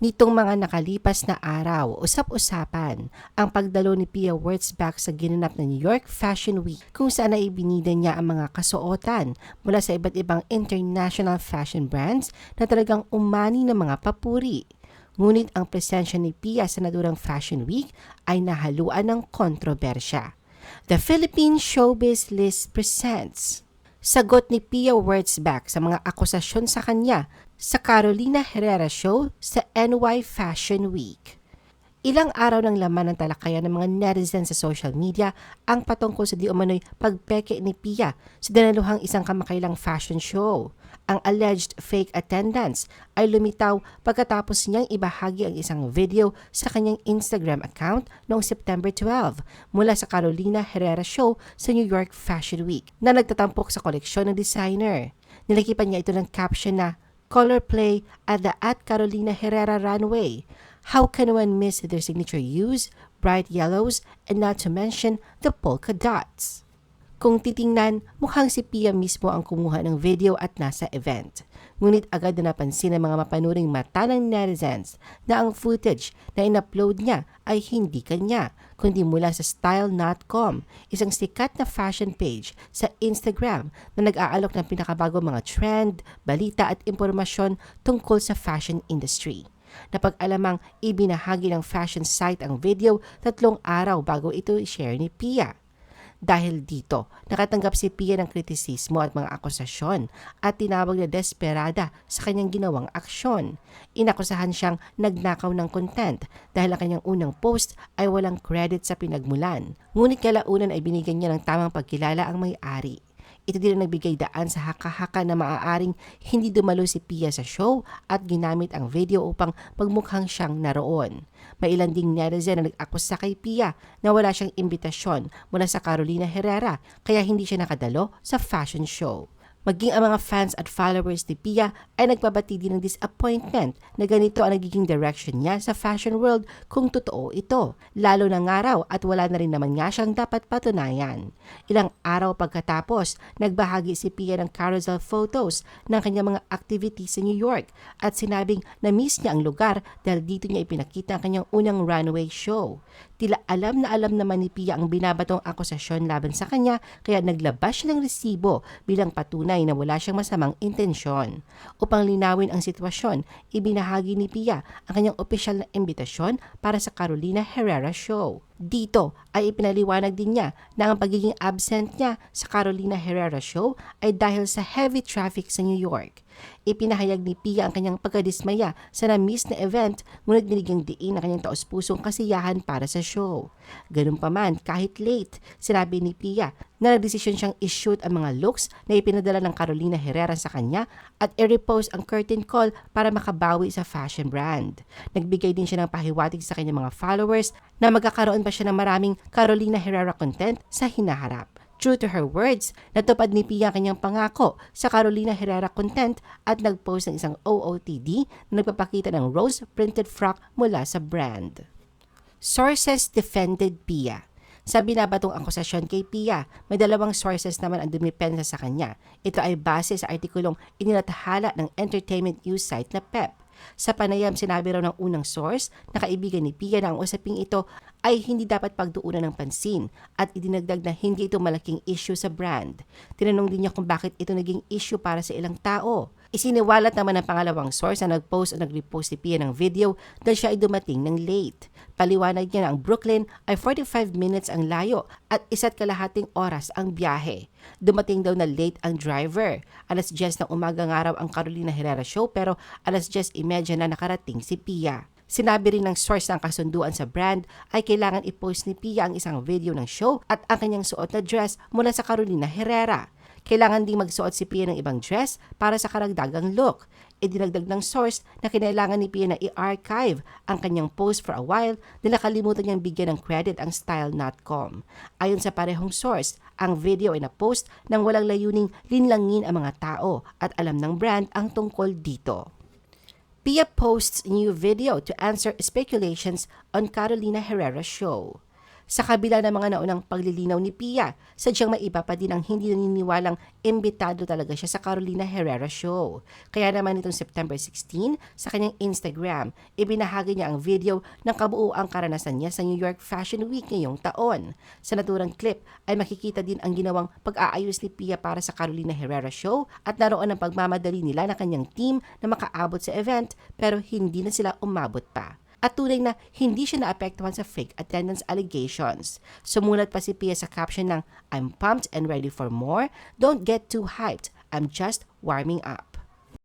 Nitong mga nakalipas na araw, usap-usapan ang pagdalo ni Pia Wurtzbach sa ginanap na New York Fashion Week kung saan ay ibinida niya ang mga kasuotan mula sa iba't ibang international fashion brands na talagang umani ng mga papuri. Ngunit ang presensya ni Pia sa naturang Fashion Week ay nahaluan ng kontrobersya. The Philippine Showbiz List presents Sagot ni Pia Wurtzbach sa mga akusasyon sa kanya sa Carolina Herrera Show sa NY Fashion Week. Ilang araw ng laman ng talakayan ng mga netizens sa social media ang patungkol sa di umano'y pagpeke ni Pia sa dinaluhang isang kamakailang fashion show. Ang alleged fake attendance ay lumitaw pagkatapos niyang ibahagi ang isang video sa kanyang Instagram account noong September 12 mula sa Carolina Herrera Show sa New York Fashion Week na nagtatampok sa koleksyon ng designer. Nilakipan niya ito ng caption na color play at the at Carolina Herrera runway. How can one miss their signature hues, bright yellows, and not to mention the polka dots? Kung titingnan, mukhang si Pia mismo ang kumuha ng video at nasa event. Ngunit agad na napansin ng mga mapanuring mata ng netizens na ang footage na in-upload niya ay hindi kanya, kundi mula sa Style.com, isang sikat na fashion page sa Instagram na nag-aalok ng pinakabagong mga trend, balita at impormasyon tungkol sa fashion industry. Napag-alamang ibinahagi ng fashion site ang video tatlong araw bago ito i-share ni Pia. Dahil dito, nakatanggap si Pia ng kritisismo at mga akusasyon at tinawag na desperada sa kanyang ginawang aksyon. Inakusahan siyang nagnakaw ng content dahil ang kanyang unang post ay walang credit sa pinagmulan. Ngunit kalaunan ay binigyan niya ng tamang pagkilala ang may-ari. Ito din ang nagbigay daan sa haka-haka na maaaring hindi dumalo si Pia sa show at ginamit ang video upang magmukhang siyang naroon. May ilan ding netizen na nag-akusa kay Pia na wala siyang imbitasyon mula sa Carolina Herrera kaya hindi siya nakadalo sa fashion show. Maging ang mga fans at followers ni Pia ay nagpabati din ng disappointment na ganito ang nagiging direction niya sa fashion world kung totoo ito, lalo na ngaraw at wala na rin naman nga siyang dapat patunayan. Ilang araw pagkatapos, nagbahagi si Pia ng carousel photos ng kanyang mga activities sa New York at sinabing na-miss niya ang lugar dahil dito niya ipinakita ang kanyang unang runway show. Tila alam na alam naman ni Pia ang binabatong akusasyon laban sa kanya kaya naglabas siya ng resibo bilang patunay na wala siyang masamang intensyon. Upang linawin ang sitwasyon, ibinahagi ni Pia ang kanyang opisyal na imbitasyon para sa Carolina Herrera Show. Dito ay ipinaliwanag din niya na ang pagiging absent niya sa Carolina Herrera Show ay dahil sa heavy traffic sa New York. Ipinahayag ni Pia ang kanyang pagkadismaya sa na-miss na event ngunit binigyang diin ang kanyang taos-pusong kasiyahan para sa show. Ganun pa man, kahit late, sinabi ni Pia na nagdesisyon siyang ishoot ang mga looks na ipinadala ng Carolina Herrera sa kanya at i-repost ang curtain call para makabawi sa fashion brand. Nagbigay din siya ng pahiwatig sa kanyang mga followers na magkakaroon pa siya ng maraming Carolina Herrera content sa hinaharap. True to her words, natupad ni Pia kanyang pangako sa Carolina Herrera content at nag-post ng isang OOTD na nagpapakita ng rose printed frock mula sa brand. Sources defended Pia. Sa binabatong akusasyon kay Pia, may dalawang sources naman ang dumipensa sa kanya. Ito ay base sa artikulong inilathala ng entertainment news site na PEP. Sa panayam, sinabi raw ng unang source na kaibigan ni Pia na ang usaping ito ay hindi dapat pagduunan ng pansin at idinagdag na hindi ito malaking issue sa brand. Tinanong din niya kung bakit ito naging issue para sa ilang tao. Isiniwalat naman ng pangalawang source na nag-post o nag-repost si Pia ng video dahil siya ay dumating ng late. Paliwanag niya na ang Brooklyn ay 45 minutes ang layo at isa't kalahating oras ang biyahe. Dumating daw na late ang driver. Alas 10 ng umaga nga raw ang Carolina Herrera show pero alas 10.30 na nakarating si Pia. Sinabi rin ng source ng kasunduan sa brand ay kailangan i-post ni Pia ang isang video ng show at ang kanyang suot na dress mula sa Carolina Herrera. Kailangan ding magsuot si Pia ng ibang dress para sa karagdagang look. Idinagdag ng source na kinailangan ni Pia na i-archive ang kanyang post for a while na nakalimutan niyang bigyan ng credit ang style.com. Ayon sa parehong source, ang video ay na-post nang walang layuning linlangin ang mga tao at alam ng brand ang tungkol dito. Pia posts new video to answer speculations on Carolina Herrera's show. Sa kabila ng mga naunang paglilinaw ni Pia, sadyang may iba pa din ang hindi naniniwalang imbitado talaga siya sa Carolina Herrera Show. Kaya naman itong September 16, sa kanyang Instagram, ibinahagi niya ang video ng kabuuang karanasan niya sa New York Fashion Week ngayong taon. Sa naturang clip ay makikita din ang ginawang pag-aayos ni Pia para sa Carolina Herrera Show at naroon ang pagmamadali nila ng kanyang team na makaabot sa event pero hindi na sila umabot pa at tunay na hindi siya naapektuhan sa fake attendance allegations. Sumulat pa si Pia sa caption ng I'm pumped and ready for more. Don't get too hyped. I'm just warming up.